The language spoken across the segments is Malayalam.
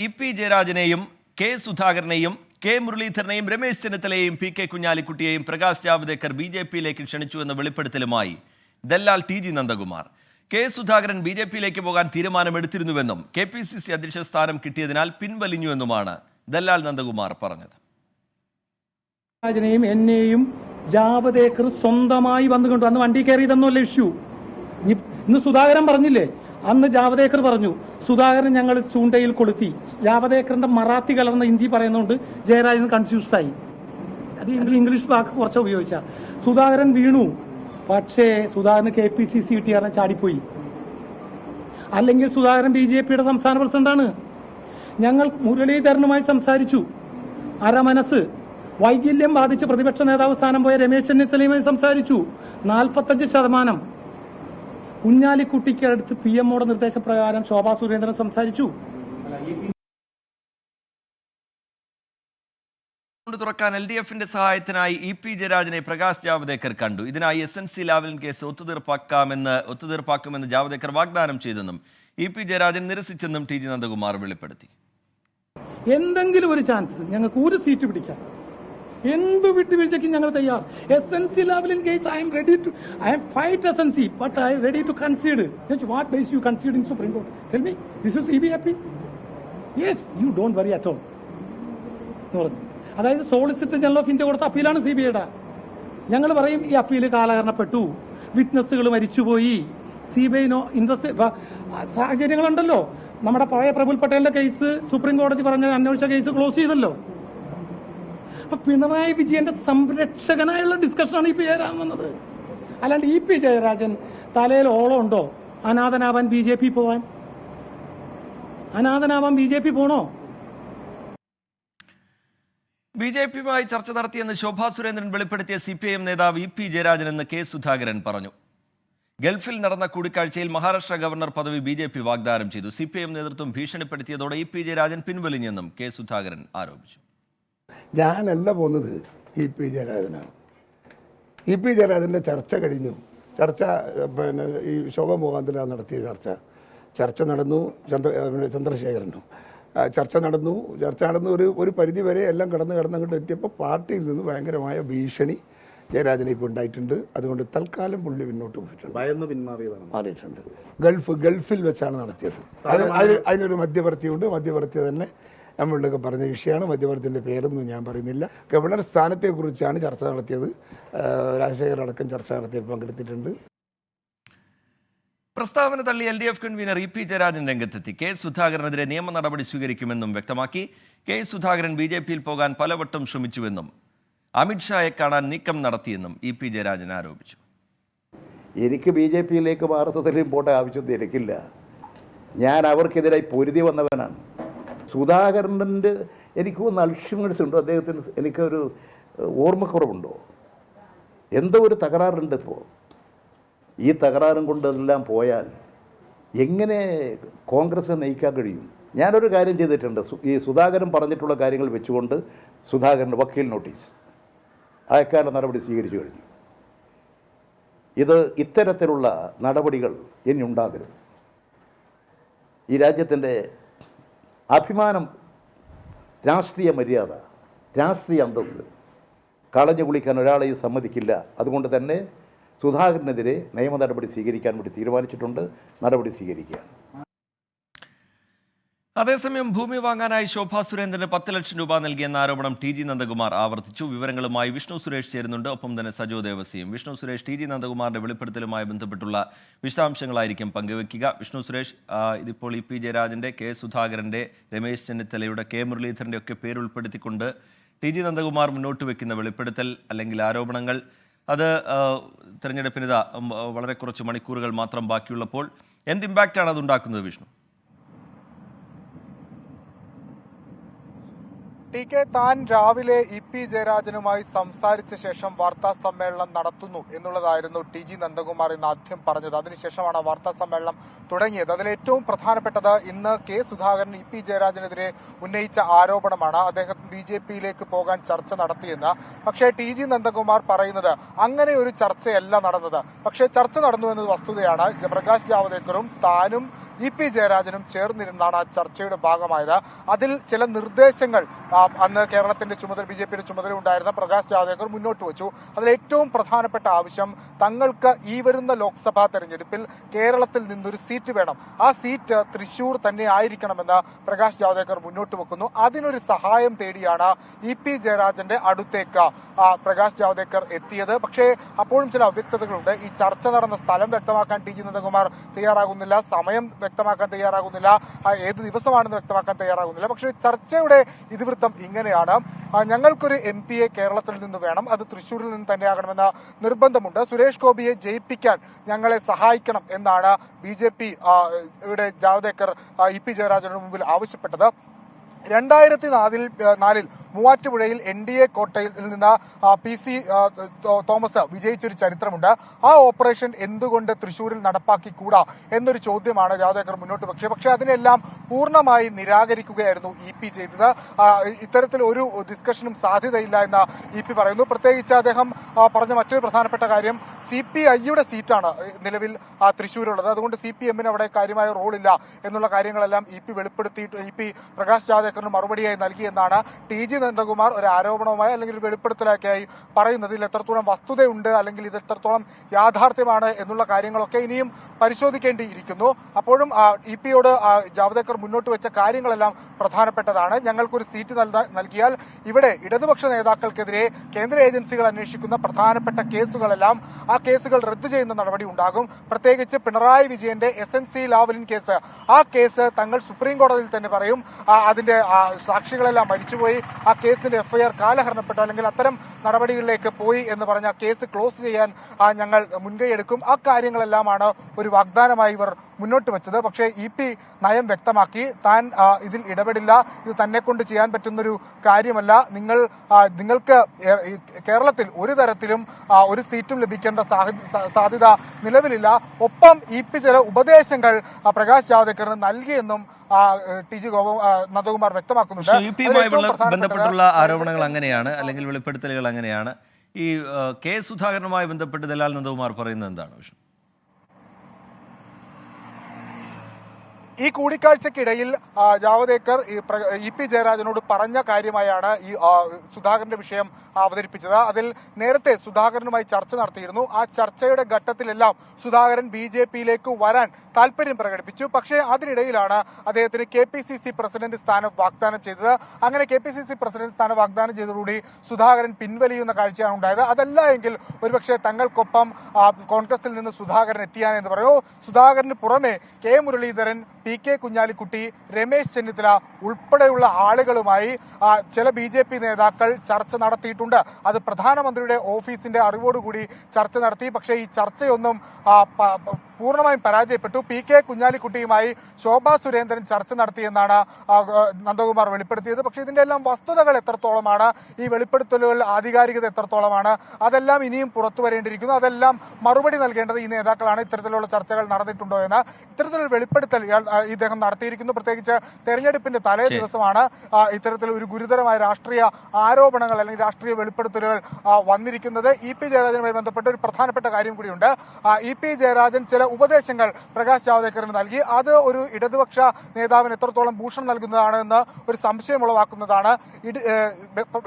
ഇ പി ജയരാജനെയും കെ സുധാകരനെയും കെ മുരളീധരനെയും രമേശ് ചെന്നിത്തലയെയും പി കെ കുഞ്ഞാലിക്കുട്ടിയെയും പ്രകാശ് ജാവ്ദേക്കർ ബി ജെ പിയിലേക്ക് ക്ഷണിച്ചു എന്ന വെളിപ്പെടുത്തലുമായി ദല്ലാൽ T G Nandakumar. K Sudhakaran B J പിയിലേക്ക് പോകാൻ തീരുമാനമെടുത്തിരുന്നുവെന്നും കെ പി സി സി അധ്യക്ഷ സ്ഥാനം കിട്ടിയതിനാൽ പിൻവലിഞ്ഞുവെന്നുമാണ് ദല്ലാൽ നന്ദകുമാർ പറഞ്ഞത്. എന്നെയും ജാവദേക്കർ സ്വന്തമായി വന്നുകൊണ്ട് അന്ന് വണ്ടി കയറിയതെന്നല്ല ഇഷ്യൂ? ഇനി- ഇന്ന് സുധാകരൻ പറഞ്ഞില്ലേ? അന്ന് ജാവദേക്കർ പറഞ്ഞു സുധാകരൻ ഞങ്ങൾ ചൂണ്ടയിൽ കൊളുത്തി. ജാവദേക്കറിന്റെ മറാത്തി കലർന്ന ഹിന്ദി പറയുന്നതുകൊണ്ട് ജയരാജൻ കൺഫ്യൂസ്ഡ് ആയി. അത് ഇംഗ്ലീഷ് വാക്ക് കുറച്ച് ഉപയോഗിച്ച. സുധാകരൻ വീണു. പക്ഷേ Sudhakaran K P C C T ആറിനെ ചാടിപ്പോയി. അല്ലെങ്കിൽ സുധാകരൻ ബി ജെ പിയുടെ സംസ്ഥാന പ്രസിഡന്റാണ്. ഞങ്ങൾ മുരളീധരനുമായി സംസാരിച്ചു. അരമനസ്. വൈകല്യം ബാധിച്ച് പ്രതിപക്ഷ നേതാവ് സ്ഥാനം പോയ രമേശ് ചെന്നിത്തലയുമായി സംസാരിച്ചു. നാൽപ്പത്തഞ്ച് ശതമാനം. കുഞ്ഞാലിക്കുട്ടിക്ക് അടുത്ത് പി എമ്മോടെ നിർദ്ദേശപ്രകാരം ശോഭാ സുരേന്ദ്രൻ സംസാരിച്ചു. തുറക്കാൻ എൽ ഡി എഫിന്റെ സഹായത്തിനായി ഇ പി ജയരാജനെ പ്രകാശ് ജാവ്ദേക്കർ കണ്ടു. ഇതിനായി S N C Lavalin case ഒത്തുതീർപ്പാക്കാമെന്ന് ഒത്തുതീർപ്പാക്കുമെന്ന് ജാവ്ദേക്കർ വാഗ്ദാനം ചെയ്തെന്നും ഇ പി ജയരാജൻ നിരസിച്ചെന്നും ടി ജി നന്ദകുമാർ വെളിപ്പെടുത്തി. എന്തെങ്കിലും ഒരു ചാൻസ് ഞങ്ങൾക്ക് ഒരു സീറ്റ് പിടിക്കാം. എന്ത് വിട്ടുവീഴ്ചയ്ക്കും ഞങ്ങൾ തയ്യാർ. S N C Lavalin case I am ready to I am fight S N C but I ready to concede what base you concede in Supreme Court tell me this is E B happy yes you don't worry at all എന്ന് പറഞ്ഞു അതായത് സോളിസിറ്റർ ജനറൽ ഓഫ് ഇന്ത്യ കൊടുത്ത അപ്പീലാണ് സി ബി ഐയുടെ ഞങ്ങൾ പറയും ഈ അപ്പീൽ കാലഹരണപ്പെട്ടു. വിറ്റ്നസ്സുകൾ മരിച്ചുപോയി. C B I no interest സാഹചര്യങ്ങളുണ്ടല്ലോ. നമ്മുടെ പഴയ പ്രഭുൽ പട്ടേലിന്റെ കേസ് സുപ്രീം കോടതി പറഞ്ഞ അന്വേഷിച്ച കേസ് ക്ലോസ് ചെയ്തല്ലോ. അപ്പൊ പിണറായി വിജയന്റെ സംരക്ഷകനായുള്ള ഡിസ്കഷനാണ് ഈ പി ജയരാജൻ വന്നത്. അല്ലാണ്ട് ഇ പി ജയരാജൻ തലയിൽ ഓളം ഉണ്ടോ? അനാഥനാവാൻ ബി ജെ പി പോവാൻ? അനാഥനാവാൻ ബി ജെ പി പോണോ? ബി ജെ പിയുമായി ചർച്ച നടത്തിയെന്ന് ശോഭാ സുരേന്ദ്രൻ വെളിപ്പെടുത്തിയ സി പി ഐ എം നേതാവ് ഇ പി ജയരാജൻ എന്ന് കെ സുധാകരൻ പറഞ്ഞു. ഗൾഫിൽ നടന്ന കൂടിക്കാഴ്ചയിൽ മഹാരാഷ്ട്ര ഗവർണർ പദവി ബി ജെ പി വാഗ്ദാനം ചെയ്തു. സി പി ഐ എം നേതൃത്വം ഭീഷണിപ്പെടുത്തിയതോടെ ഇ പി ജയരാജൻ പിൻവലിഞ്ഞെന്നും കെ സുധാകരൻ ആരോപിച്ചു. ഞാനല്ല പോകുന്നത് ഇ പി ജയരാജനാണ്. ഇ പി ജയരാജന്റെ ചർച്ച കഴിഞ്ഞു. ചർച്ച പിന്നെ ഈ ശോഭ മുഖാന്തര നടത്തിയ ചർച്ച. ചർച്ച നടന്നു ചന്ദ്ര ചന്ദ്രശേഖരനും. ചർച്ച നടന്നു. ചർച്ച നടന്നു ഒരു ഒരു പരിധി വരെ എല്ലാം കടന്ന് കടന്ന് അങ്ങോട്ട് എത്തിയപ്പോൾ പാർട്ടിയിൽ നിന്ന് ഭയങ്കരമായ ഭീഷണി ജയരാജന് ഇപ്പോൾ ഉണ്ടായിട്ടുണ്ട്. അതുകൊണ്ട് തൽക്കാലം പുള്ളി പിന്നോട്ട് പോയിട്ടുണ്ട്. ഭയന്ന് പിന്മാറിയതാണ്. മാറിയിട്ടുണ്ട്. ഗൾഫ് ഗൾഫിൽ വെച്ചാണ് നടത്തിയത്. അത് അതിന് അതിനൊരു മധ്യവർത്തിയുണ്ട്. മധ്യവർത്തി തന്നെ നമ്മളിലൊക്കെ പറഞ്ഞ വിഷയമാണ്. മധ്യവർത്തിന്റെ പേരൊന്നും ഞാൻ പറയുന്നില്ല. ഗവർണർ സ്ഥാനത്തെക്കുറിച്ചാണ് ചർച്ച നടത്തിയത്. അടക്കം ചർച്ച നടത്തി പങ്കെടുത്തിട്ടുണ്ട്. പ്രസ്താവന തള്ളി L D F convener E P Jayarajan രംഗത്തെത്തി. കെ സുധാകരനെതിരെ നിയമ നടപടി സ്വീകരിക്കുമെന്നും വ്യക്തമാക്കി. കെ സുധാകരൻ ബി ജെ പിയിൽ പോകാൻ പലവട്ടം ശ്രമിച്ചുവെന്നും അമിത്ഷായെ കാണാൻ നീക്കം നടത്തിയെന്നും ഇ പി ജയരാജൻ ആരോപിച്ചു. എനിക്ക് ബി ജെ പിയിലേക്ക് ആർ പോട്ടെ ആവശ്യമൊന്നും എനിക്കില്ല. ഞാൻ അവർക്കെതിരായി പൊരുതി വന്നവനാണ്. സുധാകരന്റെ എനിക്ക് ഒന്ന് അൽഷിമേഴ്സ് ഉണ്ടോ അദ്ദേഹത്തിന് എനിക്കൊരു ഓർമ്മക്കുറവുണ്ടോ? എന്തോ ഒരു തകരാറുണ്ട് ഇപ്പോൾ ഈ തകരാറും കൊണ്ടെല്ലാം പോയാൽ എങ്ങനെ കോൺഗ്രസിനെ നയിക്കാൻ കഴിയും? ഞാനൊരു കാര്യം ചെയ്തിട്ടുണ്ട്. ഈ സുധാകരൻ പറഞ്ഞിട്ടുള്ള കാര്യങ്ങൾ വെച്ചുകൊണ്ട് സുധാകരന്റെ വക്കീൽ നോട്ടീസ് അയക്കാനുള്ള നടപടി സ്വീകരിച്ചു കഴിഞ്ഞു. ഇത് ഇത്തരത്തിലുള്ള നടപടികൾ ഇനി ഉണ്ടാകരുത്. ഈ രാജ്യത്തിന്റെ അഭിമാനം രാഷ്ട്രീയ മര്യാദ രാഷ്ട്രീയ അന്തസ്സ്. കളഞ്ഞു കുളിക്കാൻ ഒരാളെയും സമ്മതിക്കില്ല. അതുകൊണ്ട് തന്നെ സുധാകരനെതിരെ നിയമ നടപടി സ്വീകരിക്കാൻ വേണ്ടി തീരുമാനിച്ചിട്ടുണ്ട്. നടപടി സ്വീകരിക്കുകയാണ്. അതേസമയം ഭൂമി വാങ്ങാനായി ശോഭാ സുരേന്ദ്രന് പത്ത് ലക്ഷം രൂപ നൽകിയെന്ന ആരോപണം ടി ജി നന്ദകുമാർ ആവർത്തിച്ചു. വിവരങ്ങളുമായി വിഷ്ണു സുരേഷ് ചേരുന്നുണ്ട്. ഒപ്പം തന്നെ സജോ ദേവസിയും. വിഷ്ണു സുരേഷ് ടി ജി നന്ദകുമാറിന്റെ വെളിപ്പെടുത്തലുമായി ബന്ധപ്പെട്ടുള്ള വിശദാംശങ്ങളായിരിക്കും പങ്കുവെക്കുക വിഷ്ണു സുരേഷ് ഇതിപ്പോൾ ഇ പി ജയരാജന്റെ കെ സുധാകരന്റെ രമേശ് ചെന്നിത്തലയുടെ കെ മുരളീധരന്റെ ഒക്കെ പേരുൾപ്പെടുത്തിക്കൊണ്ട് ടി ജി നന്ദകുമാർ മുന്നോട്ട് വെക്കുന്ന വെളിപ്പെടുത്തൽ അല്ലെങ്കിൽ ആരോപണങ്ങൾ. അത് തെരഞ്ഞെടുപ്പിനിത തെരഞ്ഞെടുപ്പിന് വളരെ കുറച്ച് മണിക്കൂറുകൾ മാത്രം ബാക്കിയുള്ളപ്പോൾ എന്ത് ഇമ്പാക്റ്റാണ് അത് ഉണ്ടാക്കുന്നത് വിഷ്ണു? ടി കെ താൻ രാവിലെ ഇ പി ജയരാജനുമായി സംസാരിച്ച ശേഷം വാർത്താ സമ്മേളനം നടത്തുന്നു എന്നുള്ളതായിരുന്നു ടി ജി നന്ദകുമാർ ഇന്ന് ആദ്യം പറഞ്ഞത്. അതിനുശേഷമാണ് വാർത്താ സമ്മേളനം തുടങ്ങിയത്. അതിൽ ഏറ്റവും പ്രധാനപ്പെട്ടത് ഇന്ന് കെ സുധാകരൻ ഇ പി ജയരാജനെതിരെ ഉന്നയിച്ച ആരോപണമാണ് അദ്ദേഹം ബി ജെ പിയിലേക്ക് പോകാൻ ചർച്ച നടത്തിയെന്ന്. പക്ഷേ ടി ജി നന്ദകുമാർ പറയുന്നത് അങ്ങനെ ഒരു ചർച്ചയല്ല നടന്നത്. പക്ഷേ ചർച്ച നടന്നു എന്നത് വസ്തുതയാണ്. പ്രകാശ് ജാവദേക്കറും താനും ഇ പി ജയരാജനും ചേർന്നിരുന്നാണ് ആ ചർച്ചയുടെ ഭാഗമായത്. അതിൽ ചില നിർദ്ദേശങ്ങൾ അന്ന് കേരളത്തിന്റെ ചുമതല ബി ജെ പിയുടെ ചുമതല ഉണ്ടായിരുന്ന പ്രകാശ് ജാവദേക്കർ മുന്നോട്ട് വെച്ചു. അതിൽ ഏറ്റവും പ്രധാനപ്പെട്ട ആവശ്യം തങ്ങൾക്ക് ഈ വരുന്ന ലോക്സഭാ തെരഞ്ഞെടുപ്പിൽ കേരളത്തിൽ നിന്നൊരു സീറ്റ് വേണം. ആ സീറ്റ് തൃശൂർ തന്നെ ആയിരിക്കണമെന്ന് പ്രകാശ് ജാവദേക്കർ മുന്നോട്ട് വെക്കുന്നു. അതിനൊരു സഹായം തേടിയാണ് ഇ പി ജയരാജന്റെ അടുത്തേക്ക് പ്രകാശ് ജാവദേക്കർ എത്തിയത്. പക്ഷേ അപ്പോഴും ചില അവ്യക്തതകളുണ്ട്. ഈ ചർച്ച നടന്ന സ്ഥലം വ്യക്തമാക്കാൻ ടി ജി നന്ദകുമാർ തയ്യാറാകുന്നില്ല. സമയം വ്യക്തമാക്കാൻ തയ്യാറാകുന്നില്ല. ഏത് ദിവസമാണെന്ന് വ്യക്തമാക്കാൻ തയ്യാറാകുന്നില്ല. പക്ഷേ ചർച്ചയുടെ ഇതിവൃത്തം ഇങ്ങനെയാണ്. ഞങ്ങൾക്കൊരു എം എ കേരളത്തിൽ നിന്ന് വേണം. അത് തൃശ്ശൂരിൽ നിന്ന് തന്നെയാകണമെന്ന നിർബന്ധമുണ്ട്. സുരേഷ് ഗോപിയെ ജയിപ്പിക്കാൻ ഞങ്ങളെ സഹായിക്കണം എന്നാണ് ബി ജെ പി ഇവിടെ ജാവദേക്കർ ഇ പി ജയരാജന് മുമ്പിൽ ആവശ്യപ്പെട്ടത്. രണ്ടായിരത്തി നാലിൽ നാലിൽ മൂവാറ്റുപുഴയിൽ എൻ ഡി എ കോട്ടയിൽ നിന്ന് പി സി തോമസ് വിജയിച്ചൊരു ചരിത്രമുണ്ട്. ആ ഓപ്പറേഷൻ എന്തുകൊണ്ട് തൃശൂരിൽ നടപ്പാക്കിക്കൂടാ എന്നൊരു ചോദ്യമാണ് ജാവദേക്കർ മുന്നോട്ട് പക്ഷേ പക്ഷേ അതിനെല്ലാം പൂർണമായി നിരാകരിക്കുകയായിരുന്നു ഇ പി ചെയ്തത്. ഇത്തരത്തിൽ ഒരു ഡിസ്കഷനും സാധ്യതയില്ല എന്ന് ഇ പി പറയുന്നു. പ്രത്യേകിച്ച് അദ്ദേഹം പറഞ്ഞ മറ്റൊരു പ്രധാനപ്പെട്ട കാര്യം സി പി ഐയുടെ സീറ്റാണ് നിലവിൽ തൃശ്ശൂരുള്ളത്. അതുകൊണ്ട് സി പി എമ്മിന് അവിടെ കാര്യമായ റോളില്ല എന്നുള്ള കാര്യങ്ങളെല്ലാം ഇ പി വെളിപ്പെടുത്തിയിട്ട് ഇ പി പ്രകാശ് ജാവദേക്കറിന് മറുപടിയായി നൽകിയെന്നാണ് ടി ജി നന്ദകുമാർ ഒരു ആരോപണവുമായി അല്ലെങ്കിൽ ഒരു വെളിപ്പെടുത്തലാക്കിയായി പറയുന്നത് ഇതിൽ എത്രത്തോളം വസ്തുതയുണ്ട് അല്ലെങ്കിൽ ഇത് എത്രത്തോളം യാഥാർത്ഥ്യമാണ് എന്നുള്ള കാര്യങ്ങളൊക്കെ ഇനിയും പരിശോധിക്കേണ്ടിയിരിക്കുന്നു. അപ്പോഴും ഇ പിയോട് ജാവദേക്കർ മുന്നോട്ട് വെച്ച കാര്യങ്ങളെല്ലാം പ്രധാനപ്പെട്ടതാണ്. ഞങ്ങൾക്കൊരു സീറ്റ് നൽകിയാൽ ഇവിടെ ഇടതുപക്ഷ നേതാക്കൾക്കെതിരെ കേന്ദ്ര ഏജൻസികൾ അന്വേഷിക്കുന്ന പ്രധാനപ്പെട്ട കേസുകളെല്ലാം ആ കേസുകൾ റദ്ദു ചെയ്യുന്ന നടപടി ഉണ്ടാകും. പ്രത്യേകിച്ച് പിണറായി വിജയന്റെ S N C Lavalin case. ആ കേസ് തങ്ങൾ സുപ്രീം കോടതിയിൽ തന്നെ പറയും. അതിന്റെ സാക്ഷികളെല്ലാം മരിച്ചുപോയി. കേസിന്റെ എഫ്ഐആർ കാലഹരണപ്പെട്ടു അല്ലെങ്കിൽ അത്തരം നടപടികളിലേക്ക് പോയി എന്ന് പറഞ്ഞ കേസ് ക്ലോസ് ചെയ്യാൻ ഞങ്ങൾ മുൻകൈയെടുക്കും. ആ കാര്യങ്ങളെല്ലാമാണ് ഒരു വാഗ്ദാനമായി ഇവർ മുന്നോട്ട് വെച്ചത്. പക്ഷേ ഇ പി നയം വ്യക്തമാക്കി. താൻ ഇതിൽ ഇടപെടില്ല. ഇത് തന്നെ കൊണ്ട് ചെയ്യാൻ പറ്റുന്നൊരു കാര്യമല്ല. നിങ്ങൾ നിങ്ങൾക്ക് കേരളത്തിൽ ഒരു തരത്തിലും ഒരു സീറ്റും ലഭിക്കേണ്ട സാധ്യത നിലവിലില്ല. ഒപ്പം ഇ പി ചില ഉപദേശങ്ങൾ പ്രകാശ് ജാവദേക്കറിന് നൽകിയെന്നും ടി ജി ഗോപ നന്ദകുമാർ വ്യക്തമാക്കുന്നുണ്ട്. ബന്ധപ്പെട്ടുള്ള ആരോപണങ്ങൾ അങ്ങനെയാണ് അല്ലെങ്കിൽ വെളിപ്പെടുത്തലുകൾ അങ്ങനെയാണ്. ഈ കെ സുധാകരനുമായി ബന്ധപ്പെട്ട് ദലാൽ നന്ദകുമാർ പറയുന്നത് എന്താണ് വിഷ്ണു? ഈ കൂടിക്കാഴ്ചക്കിടയിൽ ജാവദേക്കർ ഇ പി ജയരാജനോട് പറഞ്ഞ കാര്യമായാണ് ഈ സുധാകരന്റെ വിഷയം അവതരിപ്പിച്ചത്. അതിൽ നേരത്തെ സുധാകരനുമായി ചർച്ച നടത്തിയിരുന്നു. ആ ചർച്ചയുടെ ഘട്ടത്തിലെല്ലാം സുധാകരൻ ബി ജെ പിയിലേക്ക് വരാൻ താല്പര്യം പ്രകടിപ്പിച്ചു. പക്ഷേ അതിനിടയിലാണ് അദ്ദേഹത്തിന് K P C C president സ്ഥാനം വാഗ്ദാനം ചെയ്തത്. അങ്ങനെ K P C C president സ്ഥാനം വാഗ്ദാനം ചെയ്തതോടുകൂടി സുധാകരൻ പിൻവലിയുന്ന കാഴ്ചയാണ് ഉണ്ടായത്. അതല്ല എങ്കിൽ ഒരുപക്ഷെ തങ്ങൾക്കൊപ്പം കോൺഗ്രസിൽ നിന്ന് സുധാകരൻ എത്തിയാൻ എന്ന് പറയുമോ സുധാകരന് പുറമെ K Muraleedharan P K Kunhalikutty Ramesh Chennithala ഉൾപ്പെടെയുള്ള ആളുകളുമായി ചില ബി ജെ പി നേതാക്കൾ ചർച്ച നടത്തിയിട്ടുണ്ട്. അത് പ്രധാനമന്ത്രിയുടെ ഓഫീസിന്റെ അറിവോടുകൂടി ചർച്ച നടത്തി. പക്ഷേ ഈ ചർച്ചയൊന്നും പൂർണമായും പരാജയപ്പെട്ടു. പി കെ കുഞ്ഞാലിക്കുട്ടിയുമായി ശോഭാ സുരേന്ദ്രൻ ചർച്ച നടത്തിയെന്നാണ് നന്ദകുമാർ വെളിപ്പെടുത്തിയത്. പക്ഷേ ഇതിന്റെ എല്ലാം വസ്തുതകൾ എത്രത്തോളമാണ് ഈ വെളിപ്പെടുത്തലുകൾ ആധികാരികത എത്രത്തോളമാണ് അതെല്ലാം ഇനിയും പുറത്തു വരേണ്ടിയിരിക്കുന്നു. അതെല്ലാം മറുപടി നൽകേണ്ടത് ഈ നേതാക്കളാണ്. ഇത്തരത്തിലുള്ള ചർച്ചകൾ നടന്നിട്ടുണ്ടോ എന്ന്. ഇത്തരത്തിലുള്ള വെളിപ്പെടുത്തൽ ഇദ്ദേഹം നടത്തിയിരിക്കുന്നു. പ്രത്യേകിച്ച് തെരഞ്ഞെടുപ്പിന്റെ തലേ. ദിവസമാണ് ഇത്തരത്തിൽ ഒരു ഗുരുതരമായ രാഷ്ട്രീയ ആരോപണങ്ങൾ അല്ലെങ്കിൽ രാഷ്ട്രീയ വെളിപ്പെടുത്തലുകൾ വന്നിരിക്കുന്നത്. ഇ പി ജയരാജനുമായി ബന്ധപ്പെട്ട ഒരു പ്രധാനപ്പെട്ട കാര്യം കൂടിയുണ്ട്. ഇ പി ജയരാജൻ ചില ഉപദേശങ്ങൾ പ്രകാശ് ജാവദേക്കറിന് നൽകി. അത് ഒരു ഇടതുപക്ഷ നേതാവിന് എത്രത്തോളം ഭൂഷണം നൽകുന്നതാണ് എന്ന് ഒരു സംശയം ഉളവാക്കുന്നതാണ്.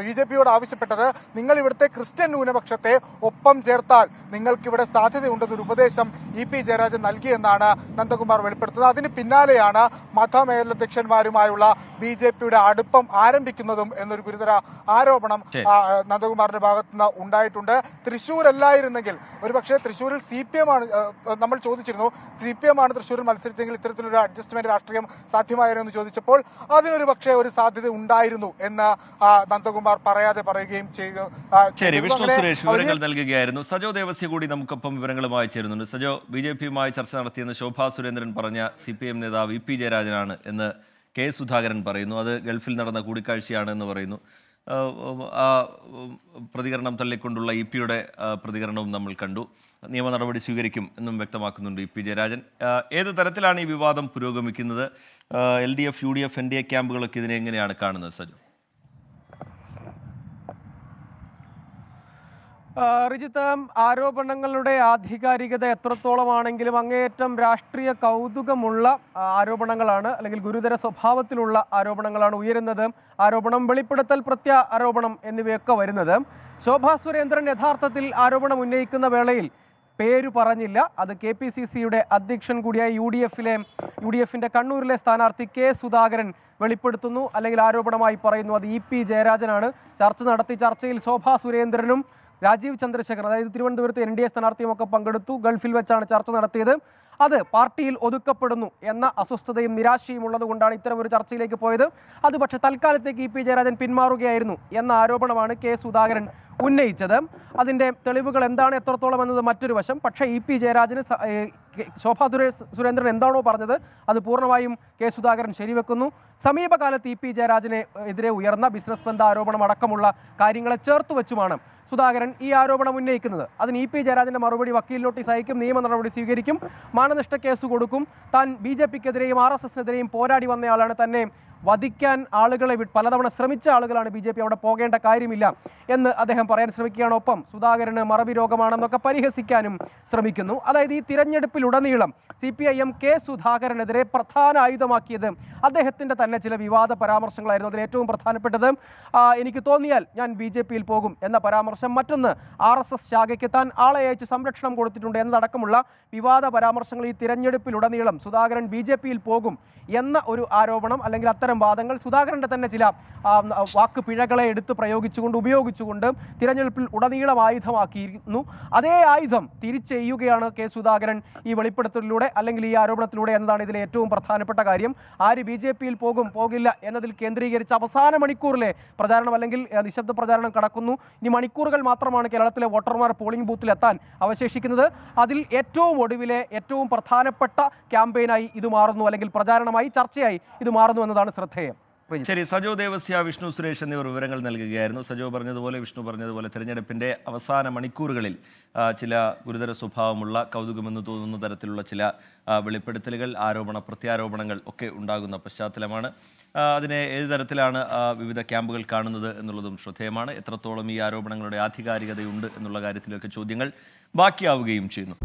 ബി ജെ പിയോട് ആവശ്യപ്പെട്ടത് നിങ്ങൾ ഇവിടുത്തെ ക്രിസ്ത്യൻ ന്യൂനപക്ഷത്തെ ഒപ്പം ചേർത്താൽ നിങ്ങൾക്ക് ഇവിടെ സാധ്യതയുണ്ടെന്നൊരു ഉപദേശം ഇ പി ജയരാജൻ നൽകിയെന്നാണ് നന്ദകുമാർ വെളിപ്പെടുത്തുന്നത്. അതിന് പിന്നാലെയാണ് മതമേലധ്യക്ഷന്മാരുമായുള്ള ബി ജെ പിയുടെ അടുപ്പം ആരംഭിക്കുന്നതും എന്നൊരു ഗുരുതര ആരോപണം നന്ദകുമാറിന്റെ ഭാഗത്തു ഭാഗത്തുനിന്ന് ഉണ്ടായിട്ടുണ്ട്. തൃശ്ശൂരല്ലായിരുന്നെങ്കിൽ ഒരുപക്ഷെ തൃശൂരിൽ സി പി എം ആണ് നമ്മൾ ചോദിച്ചിരുന്നു സി പി എം ആണ് തൃശ്ശൂരിൽ മത്സരിച്ചെങ്കിൽ ഇത്തരത്തിലൊരു അഡ്ജസ്റ്റ്മെന്റ് രാഷ്ട്രീയം സാധ്യമായിരുന്നു എന്ന് ചോദിച്ചപ്പോൾ അതിനൊരു പക്ഷേ ഒരു സാധ്യത ഉണ്ടായിരുന്നു എന്ന് നന്ദകുമാർ പറയാതെ പറയുകയും ചെയ്തു. ശരി. വിഷ്ണു സുരേഷ് വിവരങ്ങൾ നൽകുകയായിരുന്നു. സജോ ദേവസ്യ കൂടി നമുക്കൊപ്പം വിവരങ്ങളുമായി ചേരുന്നുണ്ട്. സജോ ബി ജെ പിയുമായി ചർച്ച നടത്തിയെന്ന് ശോഭാ സുരേന്ദ്രൻ പറഞ്ഞ സി പി എം നേതാവ് ഇ പി ജയരാജനാണ് എന്ന് കെ സുധാകരൻ പറയുന്നു. അത് ഗൾഫിൽ നടന്ന കൂടിക്കാഴ്ചയാണ് എന്ന് പറയുന്നു. ആ, പ്രതികരണം തള്ളിക്കൊണ്ടുള്ള ഇ പിയുടെ പ്രതികരണവും നമ്മൾ കണ്ടു. നിയമ നടപടി സ്വീകരിക്കും എന്നും വ്യക്തമാക്കുന്നുണ്ട് ഇ പി ജയരാജൻ. ഏത് തരത്തിലാണ് ഈ വിവാദം പുരോഗമിക്കുന്നത്? L D F U D F N D A ക്യാമ്പുകളൊക്കെ ഇതിനെ എങ്ങനെയാണ് കാണുന്നത് സജോ? റിജിത്ത് ആരോപണങ്ങളുടെ ആധികാരികത എത്രത്തോളമാണെങ്കിലും അങ്ങേയറ്റം രാഷ്ട്രീയ കൗതുകമുള്ള ആരോപണങ്ങളാണ്. അല്ലെങ്കിൽ ഗുരുതര സ്വഭാവത്തിലുള്ള ആരോപണങ്ങളാണ് ഉയരുന്നത്. ആരോപണം വെളിപ്പെടുത്തൽ പ്രത്യ ആരോപണം എന്നിവയൊക്കെ വരുന്നത്. ശോഭാ സുരേന്ദ്രൻ യഥാർത്ഥത്തിൽ ആരോപണം ഉന്നയിക്കുന്ന വേളയിൽ പേര് പറഞ്ഞില്ല. അത് കെ പി സി സിയുടെ അധ്യക്ഷൻ കൂടിയായ യു ഡി എഫിലെ യു ഡി എഫിന്റെ കണ്ണൂരിലെ സ്ഥാനാർത്ഥി കെ സുധാകരൻ വെളിപ്പെടുത്തുന്നു. അല്ലെങ്കിൽ ആരോപണമായി പറയുന്നു അത് ഇ പി ജയരാജനാണ്. ചർച്ച നടത്തി ചർച്ചയിൽ ശോഭാ സുരേന്ദ്രനും രാജീവ് ചന്ദ്രശേഖർ അതായത് തിരുവനന്തപുരത്ത് എൻ ഡി എ സ്ഥാനാർത്ഥിയുമൊക്കെ പങ്കെടുത്തു. ഗൾഫിൽ വെച്ചാണ് ചർച്ച നടത്തിയത്. അത് പാർട്ടിയിൽ ഒതുക്കപ്പെടുന്നു എന്ന അസ്വസ്ഥതയും നിരാശയും ഉള്ളതുകൊണ്ടാണ് ഇത്തരം ഒരു ചർച്ചയിലേക്ക് പോയത്. അത് പക്ഷേ തൽക്കാലത്തേക്ക് ഇ പി ജയരാജൻ പിന്മാറുകയായിരുന്നു എന്ന ആരോപണമാണ് കെ സുധാകരൻ ഉന്നയിച്ചത്. അതിന്റെ തെളിവുകൾ എന്താണ് എത്രത്തോളം എന്നത് മറ്റൊരു വശം. പക്ഷേ ഇ പി ജയരാജന് ശോഭാ സുരേന്ദ്രൻ എന്താണോ പറഞ്ഞത് അത് പൂർണമായും കെ സുധാകരൻ ശരിവെക്കുന്നു. സമീപകാലത്ത് ഇ പി ജയരാജനെ എതിരെ ഉയർന്ന ബിസിനസ് ബന്ധ ആരോപണം അടക്കമുള്ള കാര്യങ്ങളെ ചേർത്ത് വെച്ചുമാണ് സുധാകരൻ ഈ ആരോപണം ഉന്നയിക്കുന്നത്. അതിന് ഇ പി ജയരാജന്റെ മറുപടി വക്കീൽ നോട്ടീസ് അയക്കും നിയമ നടപടി സ്വീകരിക്കും മാനനഷ്ട കേസ് കൊടുക്കും. താൻ ബി ജെ പിക്കെതിരെയും ആർ എസ് എസിനെതിരെയും പോരാടി വന്നയാളാണ് തന്നെ വധിക്കാൻ ആളുകളെ പലതവണ ശ്രമിച്ച ആളുകളാണ് ബി അവിടെ പോകേണ്ട കാര്യമില്ല എന്ന് അദ്ദേഹം പറയാൻ ശ്രമിക്കുകയാണ്. ഒപ്പം സുധാകരന് മറവി രോഗമാണെന്നൊക്കെ പരിഹസിക്കാനും ശ്രമിക്കുന്നു. അതായത് ഈ തിരഞ്ഞെടുപ്പിലുടനീളം C P I M K സുധാകരനെതിരെ പ്രധാന ആയുധമാക്കിയത് അദ്ദേഹത്തിന്റെ തന്നെ ചില വിവാദ പരാമർശങ്ങളായിരുന്നു. അതിൽ ഏറ്റവും പ്രധാനപ്പെട്ടത് എനിക്ക് തോന്നിയാൽ ഞാൻ ബി ജെ പിയിൽ പോകും എന്ന പരാമർശം മറ്റൊന്ന് ആർ എസ് എസ് ശാഖയ്ക്ക് താൻ ആളെ അയച്ച് സംരക്ഷണം കൊടുത്തിട്ടുണ്ട് എന്നതടക്കമുള്ള വിവാദ പരാമർശങ്ങൾ ഈ തിരഞ്ഞെടുപ്പിലുടനീളം സുധാകരൻ ബി ജെ പിയിൽ പോകും എന്ന ഒരു ആരോപണം അല്ലെങ്കിൽ അത്തരം വാദങ്ങൾ സുധാകരന്റെ തന്നെ ചില വാക്ക് പിഴകളെ എടുത്ത് പ്രയോഗിച്ചുകൊണ്ട് ഉപയോഗിച്ചുകൊണ്ട് തിരഞ്ഞെടുപ്പിൽ ഉടനീളം ആയുധമാക്കിയിരുന്നു. അതേ ആയുധം തിരിച്ചെയ്യുകയാണ് കെ സുധാകരൻ ഈ വെളിപ്പെടുത്തലിലൂടെ അല്ലെങ്കിൽ ഈ ആരോപണത്തിലൂടെ എന്നതാണ് ഇതിലെ ഏറ്റവും പ്രധാനപ്പെട്ട കാര്യം. ആര് ബി ജെ പിയിൽ പോകും പോകില്ല എന്നതിൽ കേന്ദ്രീകരിച്ച് അവസാന മണിക്കൂറിലെ പ്രചാരണം അല്ലെങ്കിൽ നിശബ്ദ പ്രചാരണം കടക്കുന്നു. ഇനി മണിക്കൂറുകൾ മാത്രമാണ് കേരളത്തിലെ വോട്ടർമാർ പോളിംഗ് ബൂത്തിൽ എത്താൻ അവശേഷിക്കുന്നത്. അതിൽ ഏറ്റവും ഒടുവിലെ ഏറ്റവും പ്രധാനപ്പെട്ട ക്യാമ്പയിനായി ഇത് മാറുന്നു അല്ലെങ്കിൽ പ്രചാരണമായി ചർച്ചയായി ഇത് മാറുന്നു എന്നതാണ് ശ്രദ്ധേയം. ശരി സജോ ദേവസ്യ വിഷ്ണു സുരേഷ് എന്നിവർ വിവരങ്ങൾ നൽകുകയായിരുന്നു. സജോ പറഞ്ഞതുപോലെ വിഷ്ണു പറഞ്ഞതുപോലെ തെരഞ്ഞെടുപ്പിന്റെ അവസാന മണിക്കൂറുകളിൽ ചില ഗുരുതര സ്വഭാവമുള്ള കൗതുകമെന്ന് തോന്നുന്ന തരത്തിലുള്ള ചില വെളിപ്പെടുത്തലുകൾ ആരോപണ പ്രത്യാരോപണങ്ങൾ ഒക്കെ ഉണ്ടാകുന്ന പശ്ചാത്തലമാണ്. അതിനെ ഏത് തരത്തിലാണ് വിവിധ ക്യാമ്പുകൾ കാണുന്നത് എന്നുള്ളതും ശ്രദ്ധേയമാണ്. എത്രത്തോളം ഈ ആരോപണങ്ങളുടെ ആധികാരികതയുണ്ട് എന്നുള്ള കാര്യത്തിലൊക്കെ ചോദ്യങ്ങൾ ബാക്കിയാവുകയും ചെയ്യുന്നു.